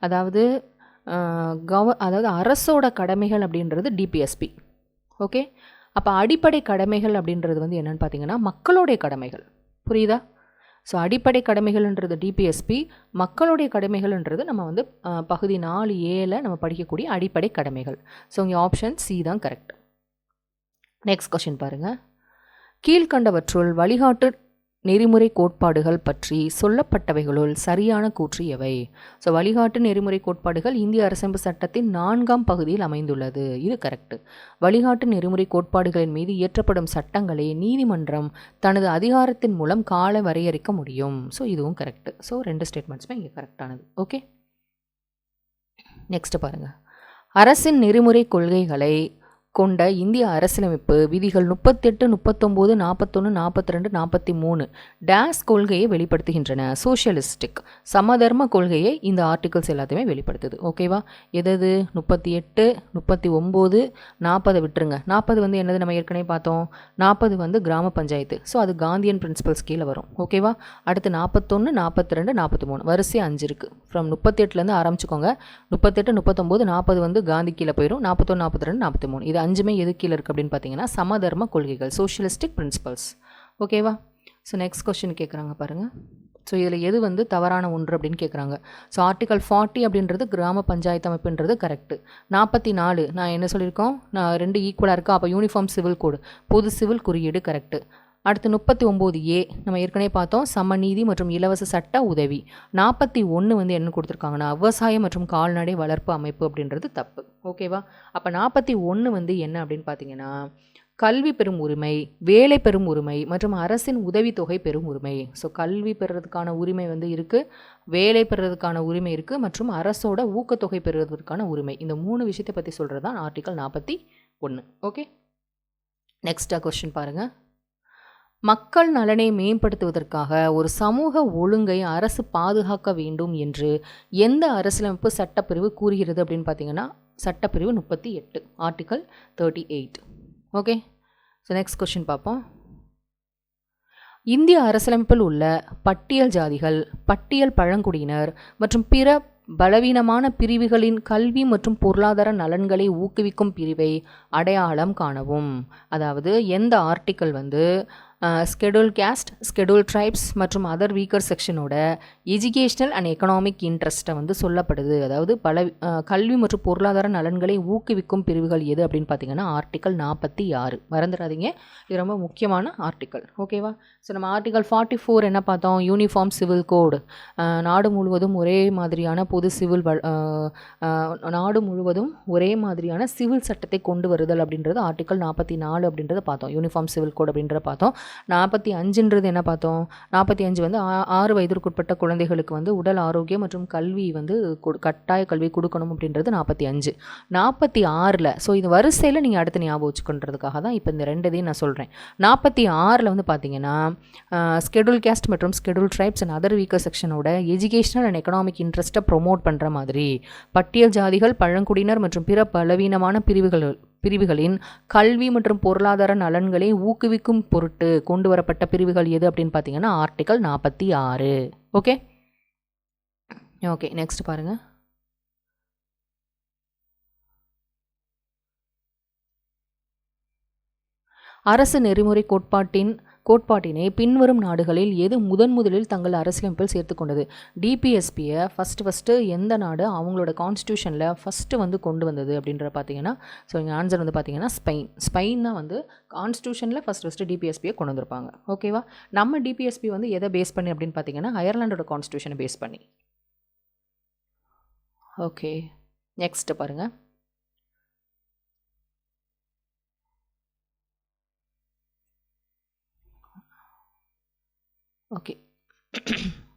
Speaker 1: அதாவது கவ அதாவது அரசோட கடமைகள் அப்படின்றது டிபிஎஸ்பி ஓகே? அப்போ அடிப்படை கடமைகள் அப்படின்றது வந்து என்னென்னு பார்த்தீங்கன்னா மக்களுடைய கடமைகள். புரியுதா? ஸோ அடிப்படை கடமைகள்ன்றது டிபிஎஸ்பி மக்களுடைய கடமைகள்ன்றது நம்ம வந்து பகுதி நாலு ஏழை நம்ம படிக்கக்கூடிய அடிப்படை கடமைகள். ஸோ இங்கே ஆப்ஷன் சி தான் கரெக்ட் நெக்ஸ்ட் கொஷின் பாருங்கள் கீழ்கண்டவற்றுள் வழிகாட்டு நெறிமுறை கோட்பாடுகள் பற்றி சொல்லப்பட்டவைகளுள் சரியான கூற்று எவை? ஸோ வழிகாட்டு நெறிமுறை கோட்பாடுகள் இந்திய அரசமைப்பு சட்டத்தின் நான்காம் பகுதியில் அமைந்துள்ளது. இது கரெக்டு வழிகாட்டு நெறிமுறை கோட்பாடுகளின் மீது இயற்றப்படும் சட்டங்களை நீதிமன்றம் தனது அதிகாரத்தின் மூலம் கால வரையறுக்க முடியும். ஸோ இதுவும் கரெக்டு ஸோ ரெண்டு ஸ்டேட்மெண்ட்ஸுமே இங்கே கரெக்டானது ஓகே நெக்ஸ்ட் பாருங்கள் அரசின் நெறிமுறை கொள்கைகளை கொண்ட இந்திய அரசியலமைப்பு விதிகள் முப்பத்தெட்டு முப்பத்தொம்போது நாற்பத்தொன்று நாற்பத்தி ரெண்டு நாற்பத்தி மூணு டேஸ் கொள்கையை வெளிப்படுத்துகின்றன. சோஷியலிஸ்டிக் சமதர்ம கொள்கையை இந்த ஆர்டிகல்ஸ் எல்லாத்தையுமே வெளிப்படுத்துது. ஓகேவா? எதது? முப்பத்தி எட்டு முப்பத்தி ஒம்பது நாற்பதை விட்டுருங்க. நாற்பது வந்து என்னது? நம்ம ஏற்கனவே பார்த்தோம். நாற்பது வந்து கிராம பஞ்சாயத்து. ஸோ அது காந்தியன் பிரின்சிபல்ஸ் கீழே வரும். ஓகேவா? அடுத்து நாற்பத்தொன்று நாற்பத்தி ரெண்டு நாற்பத்தி மூணு வரிசை அஞ்சு இருக்குது ஃப்ரம் முப்பத்தெட்டுலேருந்து ஆரம்பிச்சுக்கோங்க. முப்பத்தெட்டு முப்பத்தொம்போது நாற்பது வந்து காந்தி கீழே போயிடும் நாற்பத்தொன்று நாற்பத்தி ரெண்டு நாற்பத்தி மூணு இது அஞ்சுமே எது கீழே இருக்குது அப்படின்னு பார்த்தீங்கன்னா சமதர்ம கொள்கைகள் சோஷியலிஸ்டிக் பிரின்சிபல்ஸ் ஓகேவா ஸோ நெக்ஸ்ட் கொஸ்டின் கேட்குறாங்க பாருங்கள் ஸோ இதில் எது வந்து தவறான ஒன்று அப்படின்னு கேட்குறாங்க ஸோ ஆர்டிகல் ஃபார்ட்டி அப்படின்றது கிராம பஞ்சாயத்து அமைப்புன்றது கரெக்டு நாற்பத்தி நாலு நான் என்ன சொல்லியிருக்கோம்? நான் ரெண்டு ஈக்குவலாக இருக்கா? அப்போ யூனிஃபார்ம் சிவில் கோடு பொது சிவில் குறியீடு கரெக்டு அடுத்து முப்பத்தி ஒம்பது ஏ நம்ம ஏற்கனவே பார்த்தோம் சமநீதி மற்றும் இலவச சட்ட உதவி. நாற்பத்தி ஒன்று வந்து என்ன கொடுத்துருக்காங்கன்னா விவசாயம் மற்றும் கால்நடை வளர்ப்பு அமைப்பு அப்படின்றது தப்பு. ஓகேவா அப்போ நாற்பத்தி ஒன்று வந்து என்ன அப்படின்னு பார்த்தீங்கன்னா கல்வி பெறும் உரிமை வேலை பெறும் உரிமை மற்றும் அரசின் உதவித்தொகை பெறும் உரிமை. ஸோ கல்வி பெறுறதுக்கான உரிமை வந்து இருக்குது வேலை பெறுறதுக்கான உரிமை இருக்குது மற்றும் அரசோட ஊக்கத்தொகை பெறுவதற்கான உரிமை. இந்த மூணு விஷயத்தை பற்றி சொல்கிறது தான் ஆர்டிக்கல் நாற்பத்தி ஒன்று ஓகே நெக்ஸ்ட்டாக கொஸ்டின் பாருங்கள் மக்கள் நலனை மேம்படுத்துவதற்காக ஒரு சமூக ஒழுங்கை அரசு பாதுகாக்க வேண்டும் என்று எந்த அரசியலமைப்பு சட்டப்பிரிவு கூறுகிறது அப்படின்னு பார்த்தீங்கன்னா சட்டப்பிரிவு முப்பத்தி எட்டு article thirty eight okay so next question பார்ப்போம். இந்திய அரசியலமைப்பில் உள்ள பட்டியல் ஜாதிகள் பட்டியல் பழங்குடியினர் மற்றும் பிற பலவீனமான பிரிவுகளின் கல்வி மற்றும் பொருளாதார நலன்களை ஊக்குவிக்கும் பிரிவை அடையாளம் காணவும். அதாவது எந்த ஆர்டிக்கல் வந்து ஸ்கெடியூல் கேஸ்ட் ஸ்கெடியூல் ட்ரைப்ஸ் மற்றும் அதர் வீக்கர் செக்ஷனோட எஜுகேஷ்னல் அண்ட் எக்கனாமிக் இன்ட்ரெஸ்ட்டை வந்து சொல்லப்படுது. அதாவது பல கல்வி மற்றும் பொருளாதார நலன்களை ஊக்குவிக்கும் பிரிவுகள் எது அப்படின்னு பார்த்தீங்கன்னா ஆர்டிக்கல் நாற்பத்தி ஆறு. மறந்துடாதீங்க. இது ரொம்ப முக்கியமான ஆர்டிக்கல் ஓகேவா ஸோ நம்ம ஆர்டிக்கல் ஃபார்ட்டி ஃபோர் என்ன பார்த்தோம்? யூனிஃபார்ம் சிவில் கோடு நாடு முழுவதும் ஒரே மாதிரியான பொது சிவில் நாடு முழுவதும் ஒரே மாதிரியான சிவில் சட்டத்தை கொண்டு வருதல் அப்படின்றது ஆர்டிக்கல் நாற்பத்தி நாலு அப்படின்றத பார்த்தோம். யூனிஃபார்ம் சிவில் கோட் அப்படின்றத பார்த்தோம். நாற்பத்தி அஞ்சுன்றது என்ன பார்த்தோம்? நாற்பத்தி அஞ்சு வந்து ஆறு வயதிற்குட்பட்ட குழந்தைகளுக்கு வந்து உடல் ஆரோக்கியம் மற்றும் கல்வி வந்து கட்டாய கல்வி கொடுக்கணும் அப்படின்றது நாற்பத்தி அஞ்சு. நாற்பத்தி ஆறில் ஸோ இது வரிசையில் நீங்கள் அடுத்து ஞாபகம் வச்சுக்கொன்றதுக்காக தான் இப்போ இந்த ரெண்டதையும் நான் சொல்கிறேன் நாற்பத்தி ஆறில் வந்து பார்த்தீங்கன்னா ஸ்கெடியூல் கேஸ்ட் மற்றும் schedule tribes and other weaker செக்ஷனோட educational and economic இன்ட்ரெஸ்ட்டை ப்ரொமோட் பண்ணுற மாதிரி பட்டியல் ஜாதிகள் பழங்குடியினர் மற்றும் பிற பலவீனமான பிரிவுகள் பிரிவுகளின் கல்வி மற்றும் பொருளாதார நலன்களை ஊக்குவிக்கும் பொருட்டு கொண்டு வரப்பட்ட பிரிவுகள் எது அப்படின்னு பார்த்தீங்கன்னா ஆர்டிக்கல் நாற்பத்தி ஆறு. ஓகே ஓகே நெக்ஸ்ட் பாருங்கள் அரசு நெறிமுறை கோட்பாட்டின் கோட்பாட்டினை பின்வரும் நாடுகளில் எது முதன் முதலில் தங்கள் அரசியலமைப்பில் சேர்த்து கொண்டது? டிபிஎஸ்பியை ஃபஸ்ட்டு ஃபஸ்ட்டு எந்த நாடு அவங்களோட கான்ஸ்டியூஷனில் ஃபஸ்ட்டு வந்து கொண்டு வந்தது அப்படின்ற பார்த்தீங்கன்னா ஸோ இங்கே ஆன்சர் வந்து பார்த்தீங்கன்னா ஸ்பெயின் ஸ்பெயின் தான் வந்து கான்ஸ்டியூஷனில் ஃபஸ்ட் ஃபஸ்ட்டு டிபிஎஸ்பியை கொண்டு வந்திருப்பாங்க. ஓகேவா நம்ம டிபிஎஸ்பி வந்து எதை பேஸ் பண்ணி அப்படின்னு பார்த்தீங்கன்னா அயர்லாண்டோட கான்ஸ்டியூஷனை பேஸ் பண்ணி. ஓகே நெக்ஸ்ட்டு பாருங்கள் ஓகே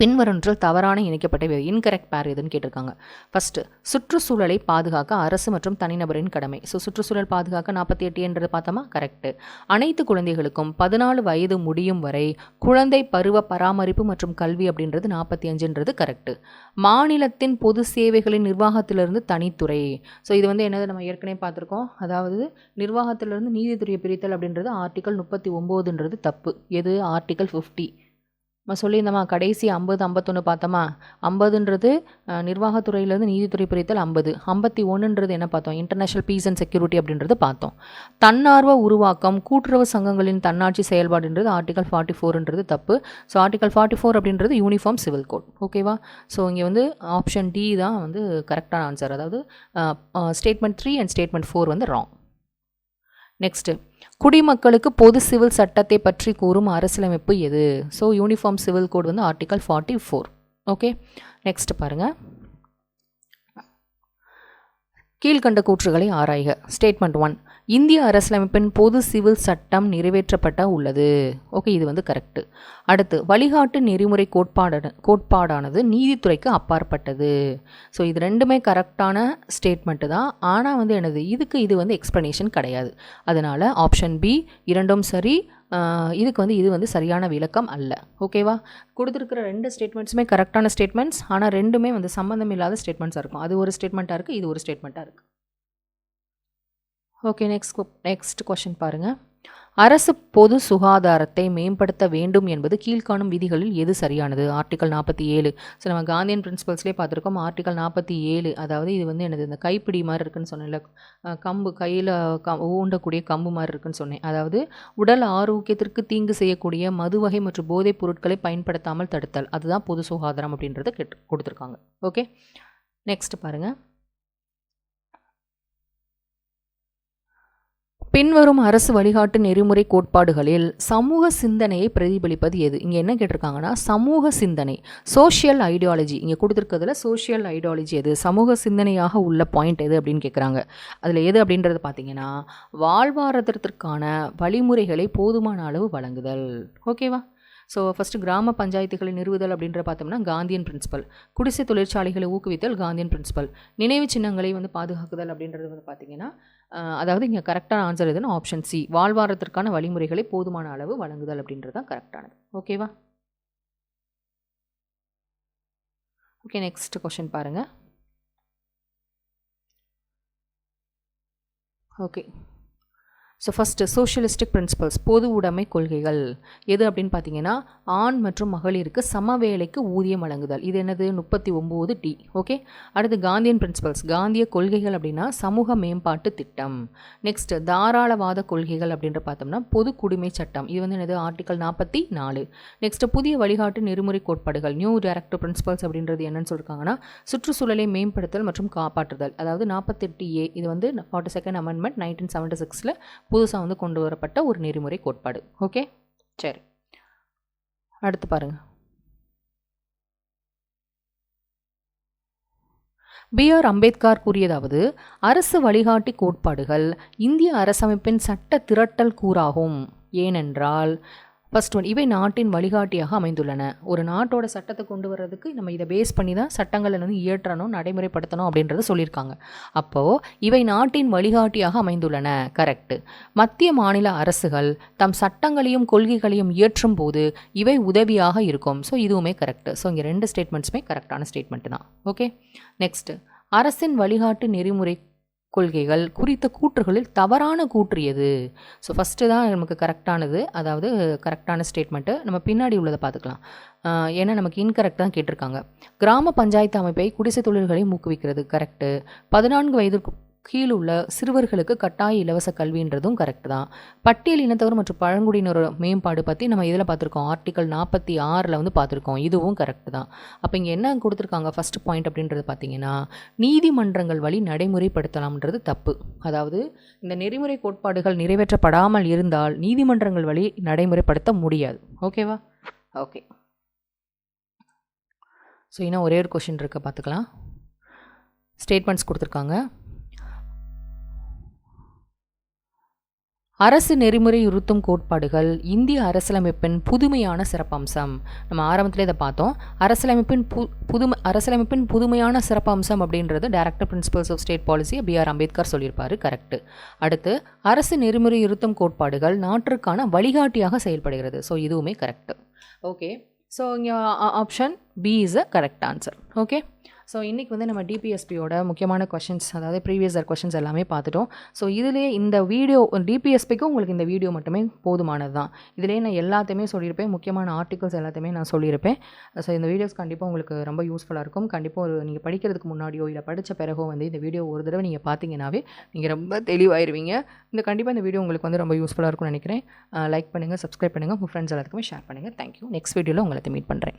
Speaker 1: பின்வருன்றில் தவறான இணைக்கப்பட்ட இன்கரெக்ட் பேர் எதுன்னு கேட்டிருக்காங்க. ஃபஸ்ட்டு சுற்றுச்சூழலை பாதுகாக்க அரசு மற்றும் தனிநபரின் கடமை. ஸோ சுற்றுச்சூழல் பாதுகாக்க நாற்பத்தி எட்டு என்றது பார்த்தோமா? கரெக்டு அனைத்து குழந்தைகளுக்கும் பதினாலு வயது முடியும் வரை குழந்தை பருவ பராமரிப்பு மற்றும் கல்வி அப்படின்றது நாற்பத்தி அஞ்சுன்றது கரெக்டு மாநிலத்தின் பொது சேவைகளின் நிர்வாகத்திலிருந்து தனித்துறை. ஸோ இது வந்து என்னது? நம்ம ஏற்கனவே பார்த்துருக்கோம். அதாவது நிர்வாகத்திலிருந்து நீதித்துறையை பிரித்தல் அப்படின்றது ஆர்டிக்கல் முப்பத்தி ஒம்போதுன்றது தப்பு. எது? ஆர்டிக்கல் ஃபிஃப்டி நம்ம சொல்லியிருந்தோமா கடைசி ஐம்பது ஐம்பத்தொன்று பார்த்தோமா? ஐம்பதுன்றது நிர்வாகத்துறையிலேருந்து நீதித்துறை பிரித்தல் ஐம்பது. ஐம்பத்தி ஒன்றுன்றது என்ன பார்த்தோம்? இன்டர்நேஷனல் பீஸ் அண்ட் செக்யூரிட்டி அப்படின்றது பார்த்தோம். தன்னார்வ உருவாக்கம் கூட்டுறவு சங்கங்களின் தன்னாட்சி செயல்பாடுன்றது ஆர்டிகல் ஃபார்ட்டி ஃபோர்ன்றது தப்பு. ஸோ ஆர்டிகல் ஃபார்ட்டி ஃபோர் அப்படின்றது யூனிஃபார்ம் சிவில் கோட் ஓகேவா ஸோ இங்கே வந்து ஆப்ஷன் டி தான் வந்து கரெக்டான ஆன்சர் அதாவது statement three and statement four வந்து ராங் நெக்ஸ்ட்டு குடிமக்களுக்கு பொது சிவில் சட்டத்தை பற்றி கூறும் அரசியலமைப்பு எது? ஸோ யூனிஃபார்ம் சிவில் கோட் வந்து article forty four okay next பாருங்கள் கீழ்கண்ட கூற்றுகளை ஆராய்க. ஸ்டேட்மெண்ட் ஒன் இந்திய அரசியலமைப்பின் பொது சிவில் சட்டம் நிறைவேற்றப்பட்ட உள்ளது. ஓகே இது வந்து கரெக்டு அடுத்து வழிகாட்டு நெறிமுறை கோட்பாடு கோட்பாடானது நீதித்துறைக்கு அப்பாற்பட்டது. ஸோ இது ரெண்டுமே கரெக்டான ஸ்டேட்மெண்ட்டு தான். ஆனால் வந்து எனது இதுக்கு இது வந்து எக்ஸ்ப்ளனேஷன் கிடையாது. அதனால் ஆப்ஷன் பி இரண்டும் சரி. இதுக்கு வந்து இது வந்து சரியான விளக்கம் அல்ல. ஓகேவா கொடுத்துருக்கிற ரெண்டு ஸ்டேட்மெண்ட்ஸுமே கரெக்டான ஸ்டேட்மெண்ட்ஸ் ஆனால் ரெண்டுமே வந்து சம்மந்தம் இல்லாத ஸ்டேட்மெண்ட்ஸாக இருக்கும். அது ஒரு ஸ்டேட்மெண்ட்டாக இருக்குது இது ஒரு ஸ்டேட்மெண்ட்டாக இருக்குது ஓகே நெக்ஸ்ட் நெக்ஸ்ட் கொஷின் பாருங்கள் அரசு பொது சுகாதாரத்தை மேம்படுத்த வேண்டும் என்பது கீழ்காணும் விதிகளில் எது சரியானது? ஆர்டிகல் நாற்பத்தி ஏழு. ஸோ நம்ம காந்தியன் பிரின்சிபல்ஸ்லேயே பார்த்துருக்கோம். ஆர்டிகல் நாற்பத்தி ஏழு அதாவது இது வந்து எனது இந்த கைப்பிடி மாதிரி இருக்குன்னு சொன்னேன்ல. கம்பு கையில் க ஊண்டக்கூடிய கம்பு மாதிரி இருக்குன்னு சொன்னேன். அதாவது உடல் ஆரோக்கியத்திற்கு தீங்கு செய்யக்கூடிய மது வகை மற்றும் போதைப் பொருட்களை பயன்படுத்தாமல் தடுத்தல். அதுதான் பொது சுகாதாரம் அப்படின்றத கேட்டு கொடுத்துருக்காங்க. ஓகே நெக்ஸ்ட் பாருங்கள் பின்வரும் அரசு வழிகாட்டு நெறிமுறை கோட்பாடுகளில் சமூக சிந்தனையை பிரதிபலிப்பது எது? இங்கே என்ன கேட்டிருக்காங்கன்னா சமூக சிந்தனை சோஷியல் ஐடியாலஜி இங்கே கொடுத்துருக்கிறதுல சோஷியல் ஐடியாலஜி எது? சமூக சிந்தனையாக உள்ள பாயிண்ட் எது அப்படின்னு கேட்குறாங்க அதில் எது அப்படின்றது பார்த்தீங்கன்னா வாழ்வாதாரத்திற்கான வழிமுறைகளை போதுமான அளவு வழங்குதல். ஓகேவா ஸோ ஃபஸ்ட்டு கிராம பஞ்சாயத்துகளை நிறுவுதல் அப்படின்ற பார்த்தோம்னா காந்தியன் பிரின்சிபல் குடிசை தொழிற்சாலைகளை ஊக்குவித்தல் காந்தியன் பிரின்சிபல் நினைவு சின்னங்களை வந்து பாதுகாக்குதல் அப்படின்றது வந்து பார்த்தீங்கன்னா அதாவது இங்கே கரெக்டான ஆன்சர் எதுன்னு ஆப்ஷன் சி வாழ்வாரத்திற்கான வழிமுறைகளை போதுமான அளவு வழங்குதல் அப்படின்றது தான் கரெக்டானது ஓகேவா ஓகே நெக்ஸ்ட் கொஷின் பாருங்கள் okay so first socialistic principles பொது உடைமை கொள்கைகள். எது அப்படின்னு பார்த்தீங்கன்னா ஆண் மற்றும் மகளிருக்கு சம வேலைக்கு ஊதியம் வழங்குதல். இது என்னது? முப்பத்தி ஒம்பது டி. ஓகே அடுத்து காந்தியன் பிரின்சிபல்ஸ் காந்திய கொள்கைகள் அப்படின்னா சமூக மேம்பாட்டு திட்டம். நெக்ஸ்ட் தாராளவாத கொள்கைகள் அப்படின்ற பார்த்தோம்னா பொது குடிமை சட்டம். இது வந்து என்னது? ஆர்டிகல் நாற்பத்தி நாலு. நெக்ஸ்ட் புதிய வழிகாட்டு நெறிமுறை கோட்பாடுகள். நியூ டைரக்டர் பிரின்சிபல்ஸ் அப்படின்றது என்னன்னு சொல்லியிருக்காங்கன்னா சுற்றுச்சூழலை மேம்படுத்தல் மற்றும் காப்பாற்றுதல். அதாவது நாற்பத்தெட்டு ஏ. இது வந்து forty second amendment nineteen seventy சிக்ஸில் புதுசாக வந்து கொண்டு வரப்பட்ட ஒரு நெறிமுறை கோட்பாடு. ஓகே? சரி. அடுத்து பாருங்கள் பி ஆர் அம்பேத்கர் கூறியதாவது அரசு வழிகாட்டி கோட்பாடுகள் இந்திய அரசமைப்பின் சட்ட திரட்டல் கூறாகும். ஏனென்றால் ஃபர்ஸ்ட் ஒன் இவை நாட்டின் வழிகாட்டியாக அமைந்துள்ளன. ஒரு நாட்டோட சட்டத்தை கொண்டு வர்றதுக்கு நம்ம இதை பேஸ் பண்ணி தான் சட்டங்களை வந்து இயற்றணும் நடைமுறைப்படுத்தணும் அப்படின்றத சொல்லியிருக்காங்க. அப்போது இவை நாட்டின் வழிகாட்டியாக அமைந்துள்ளன. கரெக்டு மத்திய மாநில அரசுகள் தம் சட்டங்களையும் கொள்கைகளையும் இயற்றும் போது இவை உதவியாக இருக்கும். ஸோ இதுவுமே கரெக்டு ஸோ இங்கே ரெண்டு ஸ்டேட்மெண்ட்ஸுமே கரெக்டான ஸ்டேட்மெண்ட் தான். ஓகே நெக்ஸ்ட்டு அரசின் வழிகாட்டு நெறிமுறை கொள்கைகள் குறித்த கூற்றுகளில் தவறான கூற்று எது? ஸோ ஃபஸ்ட்டு தான் நமக்கு கரெக்டானது அதாவது கரெக்டான ஸ்டேட்மெண்ட்டு நம்ம பின்னாடி உள்ளதை பார்த்துக்கலாம். ஏன்னா நமக்கு இன்கரெக்ட் தான் கேட்டிருக்காங்க. கிராம பஞ்சாயத்து அமைப்பை குடிசை தொழில்களை ஊக்குவிக்கிறது கரெக்டு பதினான்கு வயதிற்கு கீழ் உள்ள சிறுவர்களுக்கு கட்டாய இலவச கல்வின்றதும் கரெக்ட் தான். பட்டியல் இனத்தவர் மற்றும் பழங்குடியினர் மேம்பாடு பற்றி நம்ம இதில் பார்த்துருக்கோம். ஆர்டிகல் நாற்பத்தி ஆறில் வந்து பார்த்துருக்கோம். இதுவும் கரெக்ட் தான். அப்போ இங்கே என்ன கொடுத்துருக்காங்க? ஃபஸ்ட் பாயிண்ட் அப்படின்றது பார்த்தீங்கன்னா நீதிமன்றங்கள் வழி நடைமுறைப்படுத்தலாம்ன்றது தப்பு. அதாவது இந்த நெறிமுறை கோட்பாடுகள் நிறைவேற்றப்படாமல் இருந்தால் நீதிமன்றங்கள் வழி நடைமுறைப்படுத்த முடியாது. ஓகேவா ஓகே ஸோ இன்னும் ஒரே ஒரு கொஷின் இருக்க. பார்த்துக்கலாம். ஸ்டேட்மெண்ட்ஸ் கொடுத்துருக்காங்க. அரசு நெறிமுறை உறுத்தும் கோட்பாடுகள் இந்திய அரசியலமைப்பின் புதுமையான சிறப்பம்சம். நம்ம ஆரம்பத்தில் இதை பார்த்தோம். அரசியலமைப்பின் பு புதுமை அரசியலமைப்பின் புதுமையான சிறப்பம்சம் அப்படின்றது director principles of state policy B R Ambedkar சொல்லியிருப்பாரு. கரெக்டு அடுத்து அரசு நெறிமுறை இருத்தும் கோட்பாடுகள் நாட்டிற்கான வழிகாட்டியாக செயல்படுகிறது. ஸோ இதுவுமே கரெக்டு ஓகே ஸோ இங்கே option B is a correct answer okay so இன்றைக்கி வந்து நம்ம டிபிஎஸ்பியோட முக்கியமான கொஷின்ஸ் அதாவது ப்ரீவியஸ் இயர் கொஷின்ஸ் எல்லாமே பார்த்துட்டோம். ஸோ இதுலேயே இந்த வீடியோ டிபிஎஸ்பிக்கும் உங்களுக்கு இந்த வீடியோ மட்டுமே போதுமானது தான் இதுலேயே நான் எல்லாத்தையுமே சொல்லியிருப்பேன். முக்கியமான ஆர்டிகல்ஸ் எல்லாத்தையுமே நான் சொல்லியிருப்பேன். ஸோ இந்த வீடியோஸ் கண்டிப்பாக உங்களுக்கு ரொம்ப யூஸ்ஃபுல்லாக இருக்கும். கண்டிப்பாக ஒரு நீங்கள் படிக்கிறதுக்கு முன்னாடியோ இல்லை படித்த பிறகோ வந்து இந்த வீடியோ ஒரு தடவை நீங்கள் பார்த்தீங்கன்னாவே நீங்கள் ரொம்ப தெளிவாயிருவீங்க. இந்த கண்டிப்பாக இந்த வீடியோ உங்களுக்கு வந்து ரொம்ப யூஸ்ஃபுல்லாக இருக்கும்னு நினைக்கிறேன். லைக் பண்ணுங்கள் சப்ஸ்கிரைப் பண்ணுங்கள் உங்கள் ஃப்ரெண்ட்ஸ் எல்லாத்துக்குமே ஷேர் பண்ணுங்கள் தேங்க்யூ நெக்ஸ்ட் வீடியோவில் உங்களை மீட் பண்ணுறேன்